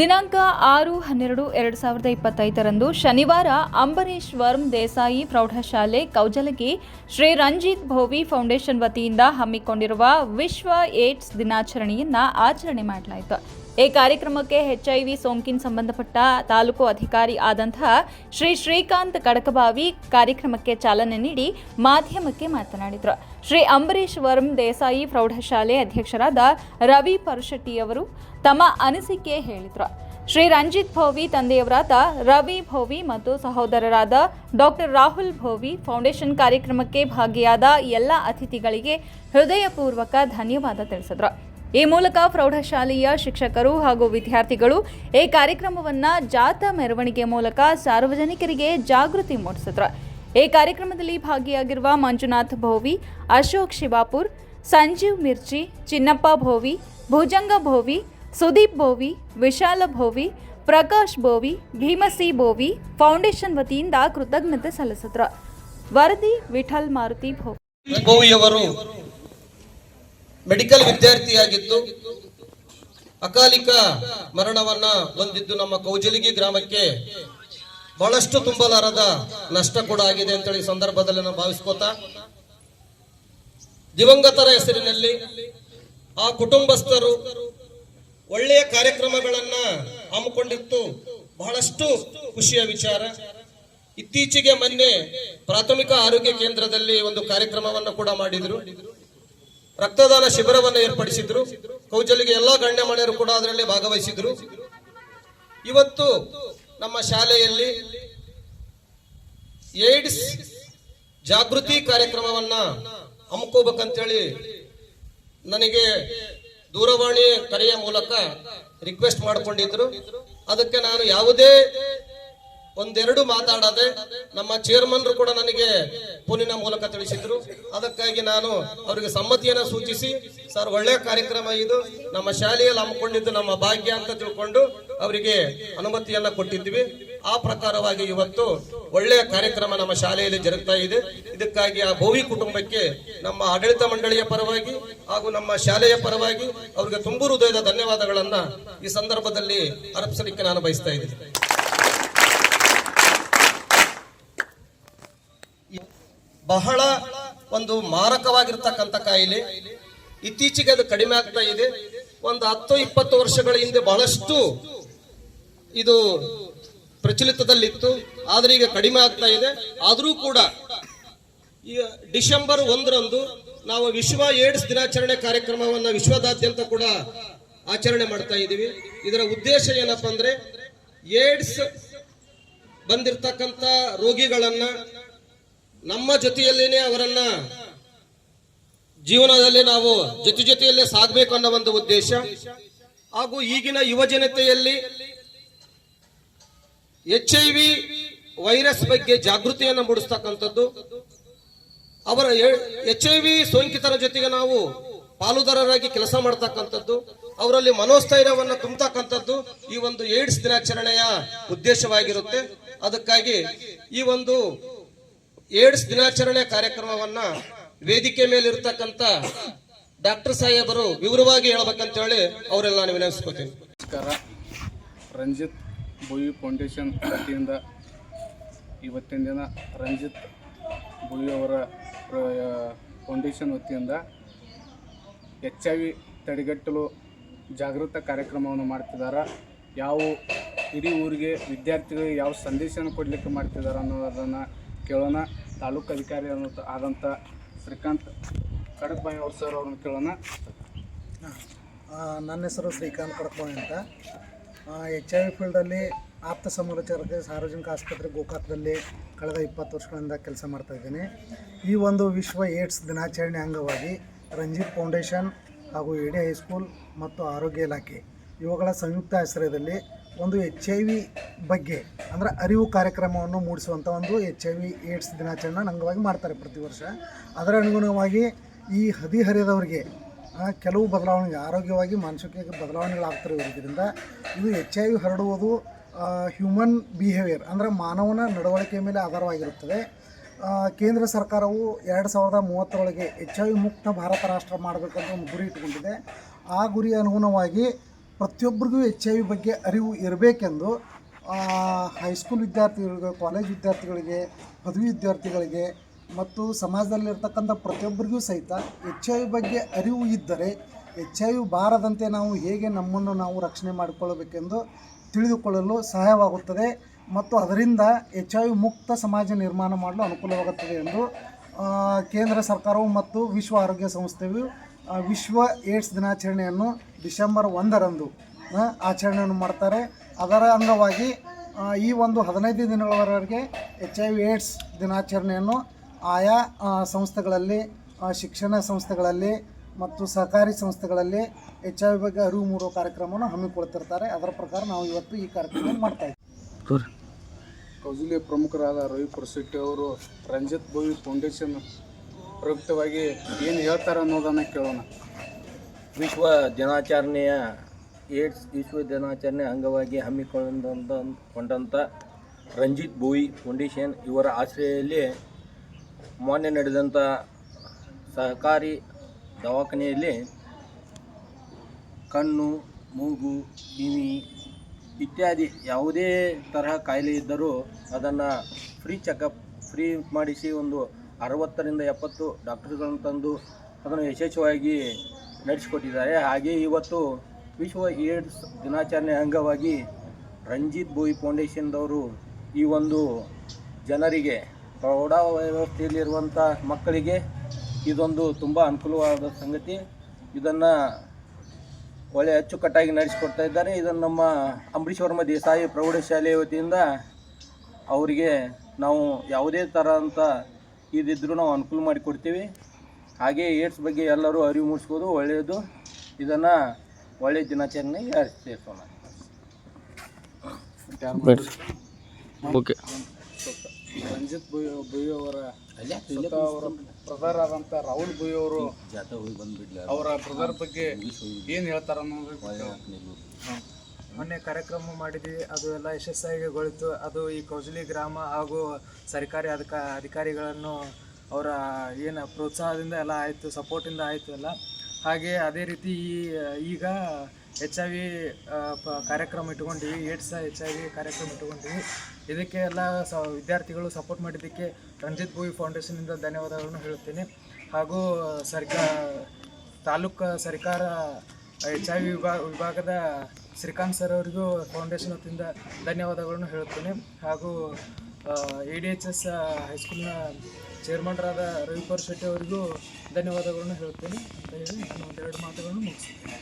ದಿನಾಂಕ ಆರು ಹನ್ನೆರಡು ಎರಡು ಸಾವಿರದ ಇಪ್ಪತ್ತೈದರಂದು ಶನಿವಾರ ಅಂಬರೀಶ್ ವರ್ಮ್ ದೇಸಾಯಿ ಪ್ರೌಢಶಾಲೆ ಕೌಜಲಗಿ ಶ್ರೀ ರಂಜಿತ್ ಭೋವಿ ಫೌಂಡೇಶನ್ ವತಿಯಿಂದ ಹಮ್ಮಿಕೊಂಡಿರುವ ವಿಶ್ವ ಏಡ್ಸ್ ದಿನಾಚರಣೆಯನ್ನ ಆಚರಣೆ ಮಾಡಲಾಯಿತು. ಈ ಕಾರ್ಯಕ್ರಮಕ್ಕೆ ಹೆಚ್ ಐ ವಿ ಸೋಂಕಿನ ಸಂಬಂಧಪಟ್ಟ ತಾಲೂಕು ಅಧಿಕಾರಿ ಆದಂತಹ ಶ್ರೀ ಶ್ರೀಕಾಂತ್ ಕಡಕಬಾವಿ ಕಾರ್ಯಕ್ರಮಕ್ಕೆ ಚಾಲನೆ ನೀಡಿ ಮಾಧ್ಯಮಕ್ಕೆ ಮಾತನಾಡಿದರು. ಶ್ರೀ ಅಂಬರೀಶ್ ವರ್ಮ್ ದೇಸಾಯಿ ಪ್ರೌಢಶಾಲೆ ಅಧ್ಯಕ್ಷರಾದ ರವಿ ಪರುಶೆಟ್ಟಿಯವರು ತಮ್ಮ ಅನಿಸಿಕೆ ಹೇಳಿದರು. ಶ್ರೀ ರಂಜಿತ್ ಭೋವಿ ತಂದೆಯವರಾದ ರವಿ ಭೋವಿ ಮತ್ತು ಸಹೋದರರಾದ ಡಾಕ್ಟರ್ ರಾಹುಲ್ ಭೋವಿ ಫೌಂಡೇಶನ್ ಕಾರ್ಯಕ್ರಮಕ್ಕೆ ಭಾಗಿಯಾದ ಎಲ್ಲ ಅತಿಥಿಗಳಿಗೆ ಹೃದಯಪೂರ್ವಕ ಧನ್ಯವಾದ ತಿಳಿಸಿದರು. ಈ ಮೂಲಕ ಪ್ರೌಢಶಾಲೆಯ ಶಿಕ್ಷಕರು ಹಾಗೂ ವಿದ್ಯಾರ್ಥಿಗಳು ಈ ಕಾರ್ಯಕ್ರಮವನ್ನು ಜಾಥಾ ಮೆರವಣಿಗೆ ಮೂಲಕ ಸಾರ್ವಜನಿಕರಿಗೆ ಜಾಗೃತಿ ಮೂಡಿಸಿದ್ರು. ಈ ಕಾರ್ಯಕ್ರಮದಲ್ಲಿ ಭಾಗಿಯಾಗಿರುವ ಮಂಜುನಾಥ್ ಭೋವಿ, ಅಶೋಕ್ ಶಿವಾಪುರ್, ಸಂಜೀವ್ ಮಿರ್ಚಿ ಚಿನ್ನಪ್ಪ ಭೋವಿ, ಭುಜಂಗ ಭೋವಿ, ಸುದೀಪ್ ಭೋವಿ, ವಿಶಾಲ ಭೋವಿ, ಪ್ರಕಾಶ್ ಭೋವಿ, ಭೀಮಸಿ ಭೋವಿ ಫೌಂಡೇಶನ್ ವತಿಯಿಂದ ಕೃತಜ್ಞತೆ ಸಲ್ಲಿಸಿದ್ರು. ವರದಿ ವಿಠಲ್ ಮಾರುತಿ ಭೋವಿ. ಭೋವಿಯವರು ಮೆಡಿಕಲ್ ವಿದ್ಯಾರ್ಥಿಯಾಗಿದ್ದು, ಅಕಾಲಿಕ ಮರಣವನ್ನ ಹೊಂದಿದ್ದು ನಮ್ಮ ಕೌಜಲಿಗಿ ಗ್ರಾಮಕ್ಕೆ ಬಹಳಷ್ಟು ತುಂಬಲಾರದ ನಷ್ಟ ಕೂಡ ಆಗಿದೆ ಅಂತೇಳಿ ಸಂದರ್ಭದಲ್ಲಿ ನಾನು ಭಾವಿಸ್ಕೋತಾ. ದಿವಂಗತರ ಹೆಸರಿನಲ್ಲಿ ಆ ಕುಟುಂಬಸ್ಥರು ಒಳ್ಳೆಯ ಕಾರ್ಯಕ್ರಮಗಳನ್ನ ಹಮ್ಮಿಕೊಂಡಿತ್ತು. ಬಹಳಷ್ಟು ಖುಷಿಯ ವಿಚಾರ. ಇತ್ತೀಚೆಗೆ ಮೊನ್ನೆ ಪ್ರಾಥಮಿಕ ಆರೋಗ್ಯ ಕೇಂದ್ರದಲ್ಲಿ ಒಂದು ಕಾರ್ಯಕ್ರಮವನ್ನು ಕೂಡ ಮಾಡಿದ್ರು. ರಕ್ತದಾನ ಶಿಬಿರವನ್ನು ಏರ್ಪಡಿಸಿದ್ರು. ಕೌಜಲಿಗೆ ಎಲ್ಲಾ ಗಣ್ಯಮಾನ್ಯರು ಕೂಡ ಅದರಲ್ಲಿ ಭಾಗವಹಿಸಿದ್ರು. ಇವತ್ತು ನಮ್ಮ ಶಾಲೆಯಲ್ಲಿ ಏಡ್ಸ್ ಜಾಗೃತಿ ಕಾರ್ಯಕ್ರಮವನ್ನ ಹಮ್ಮಿಕೋಬೇಕಂತೇಳಿ ನನಗೆ ದೂರವಾಣಿ ಕರೆಯ ಮೂಲಕ ರಿಕ್ವೆಸ್ಟ್ ಮಾಡಿಕೊಂಡಿದ್ರು. ಅದಕ್ಕೆ ನಾನು ಯಾವುದೇ ಒಂದೆರಡು ಮಾತಾಡದೆ ನಮ್ಮ ಚೇರ್ಮನ್ರು ಕೂಡ ನನಗೆ ಫೋನಿನ ಮೂಲಕ ತಿಳಿಸಿದ್ರು. ಅದಕ್ಕಾಗಿ ನಾನು ಅವರಿಗೆ ಸಮ್ಮತಿಯನ್ನ ಸೂಚಿಸಿ, ಸರ್, ಒಳ್ಳೆಯ ಕಾರ್ಯಕ್ರಮ ಇದು. ನಮ್ಮ ಶಾಲೆಯಲ್ಲಿ ಹಮ್ಮಿಕೊಂಡಿದ್ದು ನಮ್ಮ ಭಾಗ್ಯ ಅಂತ ತಿಳ್ಕೊಂಡು ಅವರಿಗೆ ಅನುಮತಿಯನ್ನ ಕೊಟ್ಟಿದ್ವಿ. ಆ ಪ್ರಕಾರವಾಗಿ ಇವತ್ತು ಒಳ್ಳೆಯ ಕಾರ್ಯಕ್ರಮ ನಮ್ಮ ಶಾಲೆಯಲ್ಲಿ ಜರುಗ್ತಾ ಇದೆ. ಇದಕ್ಕಾಗಿ ಆ ಭೋವಿ ಕುಟುಂಬಕ್ಕೆ ನಮ್ಮ ಆಡಳಿತ ಮಂಡಳಿಯ ಪರವಾಗಿ ಹಾಗೂ ನಮ್ಮ ಶಾಲೆಯ ಪರವಾಗಿ ಅವರಿಗೆ ತುಂಬು ಹೃದಯದ ಧನ್ಯವಾದಗಳನ್ನ ಈ ಸಂದರ್ಭದಲ್ಲಿ ಅರ್ಪಿಸಲಿಕ್ಕೆ ನಾನು ಬಯಸ್ತಾ ಇದ್ದೀನಿ. ಬಹಳ ಒಂದು ಮಾರಕವಾಗಿರ್ತಕ್ಕಂಥ ಕಾಯಿಲೆ. ಇತ್ತೀಚೆಗೆ ಅದು ಕಡಿಮೆ ಆಗ್ತಾ ಇದೆ. ಒಂದು ಹತ್ತು ಇಪ್ಪತ್ತು ವರ್ಷಗಳ ಹಿಂದೆ ಬಹಳಷ್ಟು ಇದು ಪ್ರಚಲಿತದಲ್ಲಿತ್ತು. ಆದ್ರೆ ಈಗ ಕಡಿಮೆ ಆಗ್ತಾ ಇದೆ. ಆದರೂ ಕೂಡ ಈಗ ಡಿಸೆಂಬರ್ ಒಂದರಂದು ನಾವು ವಿಶ್ವ ಏಡ್ಸ್ ದಿನಾಚರಣೆ ಕಾರ್ಯಕ್ರಮವನ್ನ ವಿಶ್ವದಾದ್ಯಂತ ಕೂಡ ಆಚರಣೆ ಮಾಡ್ತಾ ಇದ್ದೀವಿ. ಇದರ ಉದ್ದೇಶ ಏನಪ್ಪ ಅಂದ್ರೆ ಏಡ್ಸ್ ಬಂದಿರತಕ್ಕಂಥ ರೋಗಿಗಳನ್ನ ನಮ್ಮ ಜೊತೆಯಲ್ಲೇನೆ ಅವರನ್ನ ಜೀವನದಲ್ಲಿ ನಾವು ಜೊತೆ ಜೊತೆಯಲ್ಲೇ ಸಾಗಬೇಕು ಅನ್ನೋ ಒಂದು ಉದ್ದೇಶ. ಹಾಗೂ ಈಗಿನ ಯುವ ಜನತೆಯಲ್ಲಿ ಎಚ್ ಐ ವಿ ವೈರಸ್ ಬಗ್ಗೆ ಜಾಗೃತಿಯನ್ನು ಮೂಡಿಸ್ತಕ್ಕಂಥದ್ದು. ಅವರ ಎಚ್ ಐ ವಿ ಸೋಂಕಿತರ ಜೊತೆಗೆ ನಾವು ಪಾಲುದಾರರಾಗಿ ಕೆಲಸ ಮಾಡ್ತಕ್ಕಂಥದ್ದು. ಅವರಲ್ಲಿ ಮನೋಸ್ಥೈರ್ಯವನ್ನು ತುಂಬತಕ್ಕಂಥದ್ದು ಈ ಒಂದು ಏಡ್ಸ್ ದಿನಾಚರಣೆಯ ಉದ್ದೇಶವಾಗಿರುತ್ತೆ. ಅದಕ್ಕಾಗಿ ಈ ಒಂದು ಏಡ್ಸ್ ದಿನಾಚರಣೆ ಕಾರ್ಯಕ್ರಮವನ್ನ ವೇದಿಕೆ ಮೇಲೆ ಇರತಕ್ಕಂತ ಡಾಕ್ಟರ್ ಸಾಹೇಬರು ವಿವರವಾಗಿ ಹೇಳ್ಬೇಕಂತ ಹೇಳಿ ಅವರೆಲ್ಲ ನಾನು ವಿನಂತಿಸ್ಕೋತೀನಿ ನಮಸ್ಕಾರ. ರಂಜಿತ್ ಬುಯಿ ಫೌಂಡೇಶನ್ ವತಿಯಿಂದ ಇವತ್ತಿನ ದಿನ ರಂಜಿತ್ ಬುಯಿ ಅವರ ಫೌಂಡೇಶನ್ ವತಿಯಿಂದ ಎಚ್ ಐ ವಿ ತಡೆಗಟ್ಟಲು ಜಾಗೃತ ಕಾರ್ಯಕ್ರಮವನ್ನು ಮಾಡ್ತಿದ್ದಾರೆ ಯಾವ ಇಡೀ ಊರಿಗೆ ವಿದ್ಯಾರ್ಥಿಗಳಿಗೆ ಯಾವ ಸಂದೇಶನ ಕೊಡಲಿಕ್ಕೆ ಮಾಡ್ತಿದ್ದಾರೆ ಅನ್ನೋದನ್ನು ಕೇಳೋಣ. ತಾಲೂಕು ಅಧಿಕಾರಿ ಆದಂಥ ಶ್ರೀಕಾಂತ್ ಕಡಕ್ಬಾಯಿ ಅವ್ರ ಸರ್ ಅವ್ರನ್ನ ಕೇಳೋಣ. ನನ್ನ ಹೆಸರು ಶ್ರೀಕಾಂತ್ ಕಡಕ್ಬಾಯಿ ಅಂತ. ಎಚ್ ಐ ವಿ ಫೀಲ್ಡಲ್ಲಿ ಆಪ್ತ ಸಮಾಲೋಚಕರಿಗೆ ಸಾರ್ವಜನಿಕ ಆಸ್ಪತ್ರೆ ಗೋಕಾಕದಲ್ಲಿ ಕಳೆದ ಇಪ್ಪತ್ತು ವರ್ಷಗಳಿಂದ ಕೆಲಸ ಮಾಡ್ತಾಯಿದ್ದೀನಿ ಈ ಒಂದು ವಿಶ್ವ ಏಡ್ಸ್ ದಿನಾಚರಣೆ ಅಂಗವಾಗಿ ರಂಜಿತ್ ಫೌಂಡೇಶನ್ ಹಾಗೂ ಎ ಡಿ ಹೈಸ್ಕೂಲ್ ಮತ್ತು ಆರೋಗ್ಯ ಇಲಾಖೆ ಇವುಗಳ ಸಂಯುಕ್ತ ಆಶ್ರಯದಲ್ಲಿ ಒಂದು ಎಚ್ ಐ ವಿ ಬಗ್ಗೆ, ಅಂದರೆ ಅರಿವು ಕಾರ್ಯಕ್ರಮವನ್ನು ಮೂಡಿಸುವಂಥ ಒಂದು ಎಚ್ ಐ ವಿ ಏಡ್ಸ್ ದಿನಾಚರಣೆ ಅಂಗವಾಗಿ ಮಾಡ್ತಾರೆ ಪ್ರತಿ ವರ್ಷ. ಅದರ ಅನುಗುಣವಾಗಿ ಈ ಹದಿಹರಿಯದವರಿಗೆ ಕೆಲವು ಬದಲಾವಣೆ ಆರೋಗ್ಯವಾಗಿ, ಮಾನಸಿಕ ಬದಲಾವಣೆಗಳಾಗ್ತಿರೋದ್ರಿಂದ ಇದು ಎಚ್ ಐ ವಿ ಹರಡುವುದು ಹ್ಯೂಮನ್ ಬಿಹೇವಿಯರ್ ಅಂದರೆ ಮಾನವನ ನಡವಳಿಕೆಯ ಮೇಲೆ ಆಧಾರವಾಗಿರುತ್ತದೆ. ಕೇಂದ್ರ ಸರ್ಕಾರವು ಎರಡು ಸಾವಿರದ ಮೂವತ್ತರೊಳಗೆ ಎಚ್ ಐ ವಿ ಮುಕ್ತ ಭಾರತ ರಾಷ್ಟ್ರ ಮಾಡಬೇಕಂತ ಒಂದು ಗುರಿ ಇಟ್ಕೊಂಡಿದೆ ಆ ಗುರಿ ಅನುಗುಣವಾಗಿ ಪ್ರತಿಯೊಬ್ಬರಿಗೂ ಎಚ್ ಐ ವಿ ಬಗ್ಗೆ ಅರಿವು ಇರಬೇಕೆಂದು ಹೈಸ್ಕೂಲ್ ವಿದ್ಯಾರ್ಥಿಗಳಿಗೆ ಕಾಲೇಜ್ ವಿದ್ಯಾರ್ಥಿಗಳಿಗೆ, ಪದವಿ ವಿದ್ಯಾರ್ಥಿಗಳಿಗೆ ಮತ್ತು ಸಮಾಜದಲ್ಲಿರ್ತಕ್ಕಂಥ ಪ್ರತಿಯೊಬ್ಬರಿಗೂ ಸಹಿತ ಎಚ್ ಐ ವಿ ಬಗ್ಗೆ ಅರಿವು ಇದ್ದರೆ ಎಚ್ ಐ ವಿ ಬಾರದಂತೆ ನಾವು ಹೇಗೆ ನಮ್ಮನ್ನು ನಾವು ರಕ್ಷಣೆ ಮಾಡಿಕೊಳ್ಳಬೇಕೆಂದು ತಿಳಿದುಕೊಳ್ಳಲು ಸಹಾಯವಾಗುತ್ತದೆ ಮತ್ತು ಅದರಿಂದ ಎಚ್ ಐ ವಿ ಮುಕ್ತ ಸಮಾಜ ನಿರ್ಮಾಣ ಮಾಡಲು ಅನುಕೂಲವಾಗುತ್ತದೆ ಎಂದು ಕೇಂದ್ರ ಸರ್ಕಾರವು ಮತ್ತು ವಿಶ್ವ ಆರೋಗ್ಯ ಸಂಸ್ಥೆಯು ವಿಶ್ವ ಏಡ್ಸ್ ದಿನಾಚರಣೆಯನ್ನು ಡಿಸೆಂಬರ್ ಒಂದರಂದು ಆಚರಣೆಯನ್ನು ಮಾಡ್ತಾರೆ. ಅದರ ಅಂಗವಾಗಿ ಈ ಒಂದು ಹದಿನೈದು ದಿನಗಳವರೆಗೆ ಎಚ್ ಐ ವಿ ಏಡ್ಸ್ ದಿನಾಚರಣೆಯನ್ನು ಆಯಾ ಸಂಸ್ಥೆಗಳಲ್ಲಿ ಆ, ಶಿಕ್ಷಣ ಸಂಸ್ಥೆಗಳಲ್ಲಿ ಮತ್ತು ಸಹಕಾರಿ ಸಂಸ್ಥೆಗಳಲ್ಲಿ ಎಚ್ ಐ ವಿ ಬಗ್ಗೆ ಅರಿವು ಮೂಡುವ ಕಾರ್ಯಕ್ರಮವನ್ನು ಹಮ್ಮಿಕೊಳ್ತಿರ್ತಾರೆ. ಅದರ ಪ್ರಕಾರ ನಾವು ಇವತ್ತು ಈ ಕಾರ್ಯಕ್ರಮ ಮಾಡ್ತಾ ಇದ್ದೀವಿ. ಕೌಜಿಲಿಯ ಪ್ರಮುಖರಾದ ರವಿ ಪುರಶೆಟ್ಟಿ ಅವರು ರಂಜಿತ್ ಭೋವಿ ಫೌಂಡೇಶನ್ ಪ್ರಯುಕ್ತವಾಗಿ ಏನು ಹೇಳ್ತಾರೆ ಅನ್ನೋದನ್ನು ಕೇಳೋಣ. ವಿಶ್ವ ದಿನಾಚರಣೆಯ ಏಡ್ಸ್ ವಿಶ್ವ ದಿನಾಚರಣೆ ಅಂಗವಾಗಿ ಹಮ್ಮಿಕೊಂಡಂತ ಕೊಂಡಂಥ ರಂಜಿತ್ ಭೋಯಿ ಫೌಂಡೇಶನ್ ಇವರ ಆಶ್ರಯದಲ್ಲಿ ಮೊನ್ನೆ ನಡೆದಂಥ ಸಹಕಾರಿ ದವಾಖಾನೆಯಲ್ಲಿ ಕಣ್ಣು, ಮೂಗು, ಕಿವಿ ಇತ್ಯಾದಿ ಯಾವುದೇ ತರಹ ಕಾಯಿಲೆ ಇದ್ದರೂ ಅದನ್ನು ಫ್ರೀ ಚೆಕಪ್ ಫ್ರೀ ಮಾಡಿಸಿ ಒಂದು ಅರವತ್ತರಿಂದ ಎಪ್ಪತ್ತು ಡಾಕ್ಟರ್ಗಳನ್ನು ತಂದು ಅದನ್ನು ಯಶಸ್ವಿಯಾಗಿ ನಡೆಸಿಕೊಟ್ಟಿದ್ದಾರೆ. ಹಾಗೆ ಇವತ್ತು ವಿಶ್ವ ಏಡ್ಸ್ ದಿನಾಚರಣೆ ಅಂಗವಾಗಿ ರಂಜಿತ್ ಬೋಯಿ ಫೌಂಡೇಶನ್ದವರು ಈ ಒಂದು ಜನರಿಗೆ ಪ್ರೌಢ ವ್ಯವಸ್ಥೆಯಲ್ಲಿರುವಂಥ ಮಕ್ಕಳಿಗೆ ಇದೊಂದು ತುಂಬ ಅನುಕೂಲವಾದ ಸಂಗತಿ. ಇದನ್ನು ಒಳ್ಳೆ ಅಚ್ಚುಕಟ್ಟಾಗಿ ನಡೆಸಿಕೊಡ್ತಾ ಇದ್ದಾರೆ. ಇದನ್ನು ನಮ್ಮ ಅಂಬರೀಶ್ ವರ್ಮ ದೇಸಾಯಿ ಪ್ರೌಢಶಾಲೆಯ ವತಿಯಿಂದ ಅವರಿಗೆ ನಾವು ಯಾವುದೇ ಥರ ಅಂತ ಇದಿದ್ರೂ ನಾವು ಅನುಕೂಲ ಮಾಡಿಕೊಡ್ತೀವಿ ಹಾಗೆ ಏಡ್ಸ್ ಬಗ್ಗೆ ಎಲ್ಲರೂ ಅರಿವು ಮೂಡಿಸ್ಬೋದು ಒಳ್ಳೆಯದು ಇದನ್ನು ಒಳ್ಳೆಯ ದಿನಾಚರಣೆಗೆ ಸೇರಿಸೋಣ ಓಕೆ ರಂಜಿತ್ ಬುಯ್ ಬುಯ್ ಅವರ ಅವರ ಬ್ರದರ್ ಆದಂಥ ರಾಹುಲ್ ಬುಯ್ ಅವರು. ಅವರ ಬ್ರದರ್ ಬಗ್ಗೆ ಏನು ಹೇಳ್ತಾರೆ ಅನ್ನೋದು ಮೊನ್ನೆ ಕಾರ್ಯಕ್ರಮ ಮಾಡಿದ್ವಿ, ಅದು ಎಲ್ಲ ಯಶಸ್ವಿಗೊಳಿತು ಅದು ಈ ಕೌಜಲಿ ಗ್ರಾಮ ಹಾಗೂ ಸರ್ಕಾರಿ ಅಧಿಕ, ಅಧಿಕಾರಿಗಳನ್ನು ಅವರ ಏನು ಪ್ರೋತ್ಸಾಹದಿಂದ ಎಲ್ಲ ಆಯಿತು ಸಪೋರ್ಟಿಂದ ಆಯಿತು ಎಲ್ಲ. ಹಾಗೆ ಅದೇ ರೀತಿ ಈ, ಈಗ ಎಚ್ ಐ ವಿ ಕಾರ್ಯಕ್ರಮ ಇಟ್ಕೊಂಡಿವಿ, ಏಡ್ಸ್ ಎಚ್ ಐ ವಿ ಕಾರ್ಯಕ್ರಮ ಇಟ್ಕೊಂಡಿವಿ. ಇದಕ್ಕೆ ಎಲ್ಲ ಸ, ವಿದ್ಯಾರ್ಥಿಗಳು ಸಪೋರ್ಟ್ ಮಾಡಿದ್ದಕ್ಕೆ ರಂಜಿತ್ ಭೂವಿ ಫೌಂಡೇಶನಿಂದ ಧನ್ಯವಾದಗಳನ್ನು ಹೇಳುತ್ತೇನೆ. ಹಾಗೂ ಸರ್ಕಾರ ತಾಲೂಕು ಸರ್ಕಾರ ಎಚ್ ಐ ವಿ ವಿಭಾಗ ವಿಭಾಗದ ಶ್ರೀಕಾಂತ್ ಸರ್ ಅವರಿಗೂ ಫೌಂಡೇಶನ್ ವತಿಯಿಂದ ಧನ್ಯವಾದಗಳನ್ನು ಹೇಳುತ್ತೇನೆ. ಹಾಗೂ ಎ ಡಿ ಎಚ್ ಎಸ್ ಹೈಸ್ಕೂಲ್ನ ಚೇರ್ಮನ್ರಾದ ರವಿಪರ್ ಶೆಟ್ಟಿ ಅವರಿಗೂ ಧನ್ಯವಾದಗಳನ್ನು ಹೇಳುತ್ತೇನೆ. ಅಂತ ಹೇಳಿ ನಾನು ಒಂದೆರಡು ಮಾತುಗಳನ್ನು ಮುಗಿಸ್ತೇನೆ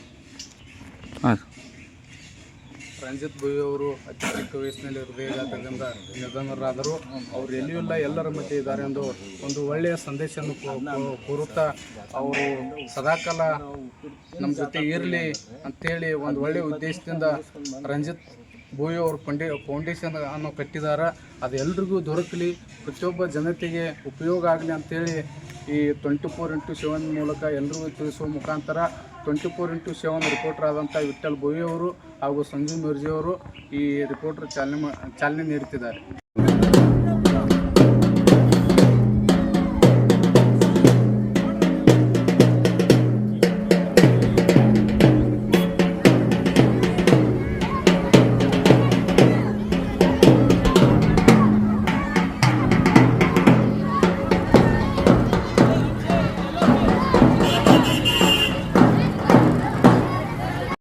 ರಂಜಿತ್ ಬುಯ್ ಅವರು ಅತಿ ಚಿಕ್ಕ ವಯಸ್ಸಿನಲ್ಲಿ ಹೃದಯಘಾತದಿಂದ ನಿಧನರಾದರು ಅವರು ಎಲ್ಲಿಯೂ ಇಲ್ಲ, ಎಲ್ಲರ ಮಧ್ಯೆ ಇದ್ದಾರೆ ಎಂದು ಒಂದು ಒಳ್ಳೆಯ ಸಂದೇಶವನ್ನು ಕೋರುತ್ತಾ ಅವರು ಸದಾಕಾಲ ನಮ್ಮ ಜೊತೆ ಇರಲಿ ಅಂತೇಳಿ ಒಂದು ಒಳ್ಳೆಯ ಉದ್ದೇಶದಿಂದ ರಂಜಿತ್ ಬೋಯಿ ಅವರು ಪಂಡಿ ಫೌಂಡೇಶನ್ ಅನ್ನು ಕಟ್ಟಿದ್ದಾರೆ ಅದೆಲ್ಲರಿಗೂ ದೊರಕಲಿ, ಪ್ರತಿಯೊಬ್ಬ ಜನತೆಗೆ ಉಪಯೋಗ ಆಗಲಿ ಅಂತೇಳಿ ಈ ಟ್ವೆಂಟಿ ಫೋರ್ ಇಂಟು ಸೆವೆನ್ ಮೂಲಕ ಎಲ್ಲರಿಗೂ ತಿಳಿಸುವ ಮುಖಾಂತರ twenty four into seven reporter ಆದಂಥ ವಿಠಲ್ ಬೋಯಿ ಅವರು ಹಾಗೂ ಸಂಜೀವ್ ಮಿರ್ಜಿ ಅವರು ಈ ರಿಪೋರ್ಟರ್ ಚಾಲನೆ ಚಾಲನೆ ನೀಡುತ್ತಿದ್ದಾರೆ